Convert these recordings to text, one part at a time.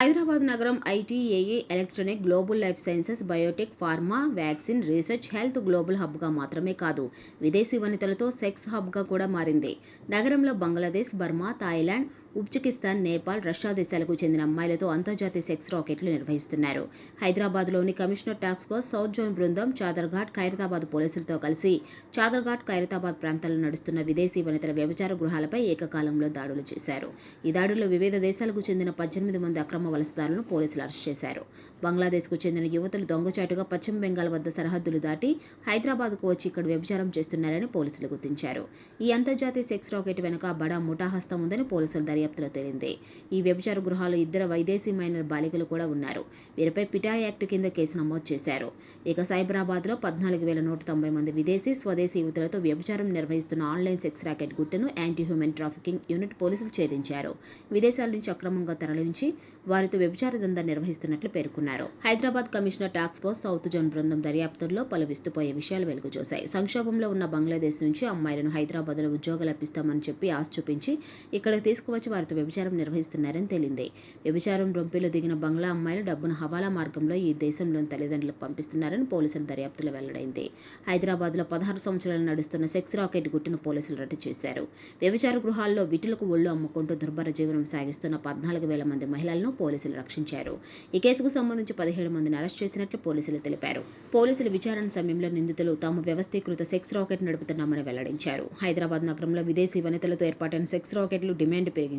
హైదరాబాద్ నగరం ఐటీఏఏ electronic, global life sciences, biotech, pharma, vaccine, research, health global హబ్గా మాత్రమే కాదు విదేశీ వనితలతో సెక్స్ హబ్గా కూడా మారింది. నగరంలో Bangladesh, Burma, Thailand, Uzbekistan, Nepal, Russia దేశాలకు చెందిన అమ్మాయిలతో అంతర్జాతీయ సెక్స్ రాకెట్లు నిర్వహిస్తున్నారు. హైదరాబాద్లోని commissioner task force south zone బృందం చాదర్ఘాట్, ఖైరతాబాద్ పోలీసులతో కలిసి చాదర్ఘాట్, ఖైరతాబాద్ ప్రాంతాల్లో నడుస్తున్న విదేశీ వనితల వ్యభిచార గృహాలపై ఏకకాలంలో దాడులు చేశారు. ఈ దాడుల్లో వివిధ దేశాలకు చెందిన పద్దెనిమిది మంది అక్రమ వలసదారులను పోలీసులు అరెస్ట్ చేశారు. బంగ్లాదేశ్కు చెందిన యువతులు దొంగచాటుగా పశ్చిమ బెంగాల్ వద్ద సరిహద్దులు దాటి హైదరాబాద్కు వచ్చి ఇక్కడ వ్యభిచారం చేస్తున్నారని పోలీసులు గుర్తించారు. ఈ అంతర్జాతీయ సెక్స్ రాకెట్ వెనుక బడా ముఠా హస్తం ఉందని దర్యాప్తు దర్యాప్తులో తేలింది. ఈ వ్యభిచార గృహాల్లో ఇద్దరు వైదేశీ మైనర్ బాలికలు కూడా ఉన్నారు. వీరిపై పిటా యాక్ట్ కింద కేసు నమోదు చేశారు. ఇక సైబరాబాద్లో పద్నాలుగు వేల నూట తొంభై మంది విదేశీ, స్వదేశీ యువతులతో వ్యభిచారం నిర్వహిస్తున్న ఆన్లైన్ సెక్స్ రాకెట్ గుట్టను యాంటీ హ్యూమన్ ట్రాఫికింగ్ యూనిట్ పోలీసులు ఛేదించారు. విదేశాల నుంచి అక్రమంగా తరలించి వారితో వ్యభిచార దందా నిర్వహిస్తున్నట్లు పేర్కొన్నారు. హైదరాబాద్ కమిషనర్ టాక్స్ ఫోర్స్ సౌత్ జోన్ బృందం దర్యాప్తుల్లో పలు విస్తుపోయే విషయాలు వెలుగు చూశాయి. సంక్షోభంలో ఉన్న బంగ్లాదేశ్ నుంచి అమ్మాయిలను హైదరాబాద్లో ఉద్యోగాలు ఇప్పిస్తామని చెప్పి ఆశ చూపించి ఇక్కడికి తీసుకువచ్చి వారితో వ్యభిచారం నిర్వహిస్తున్నారని తేలింది. వ్యభిచారం రొంపిలో దిగిన బంగ్లా అమ్మాయిలు డబ్బును హవాలా మార్గంలో ఈ దేశంలోని తల్లిదండ్రులకు పంపిస్తున్నారని పోలీసుల దర్యాప్తులో వెల్లడైంది. హైదరాబాద్లో పదహారు సంవత్సరాలు నడుస్తున్న సెక్స్ రాకెట్ గుట్టును పోలీసులు రట్టు చేశారు. వ్యభిచార గృహాల్లో విటులకు ఒళ్ళు అమ్ముకుంటూ దుర్భర జీవనం సాగిస్తున్న పద్నాలుగు వేల మంది మహిళలను పోలీసులు రక్షించారు. ఈ కేసుకు సంబంధించి పదిహేడు మందిని అరెస్ట్ చేసినట్లు పోలీసులు తెలిపారు. పోలీసుల విచారణ సమయంలో నిందితులు తాము వ్యవస్థీకృత సెక్స్ రాకెట్ నడుపుతున్నామని వెల్లడించారు. హైదరాబాద్ నగరంలో విదేశీ వనితలతో ఏర్పాటైన సెక్స్ రాకెట్లు డిమాండ్ పెరిగింది.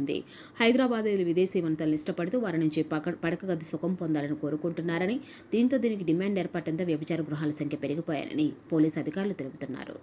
హైదరాబాదీయులు విదేశీ వనితలను ఇష్టపడుతూ వారి నుంచి పడక గది సుఖం పొందాలని కోరుకుంటున్నారని, దీంతో దీనికి డిమాండ్ ఏర్పడటంతో వ్యభిచార గృహాల సంఖ్య పెరిగిపోయాయని పోలీసు అధికారులు తెలుపుతున్నారు.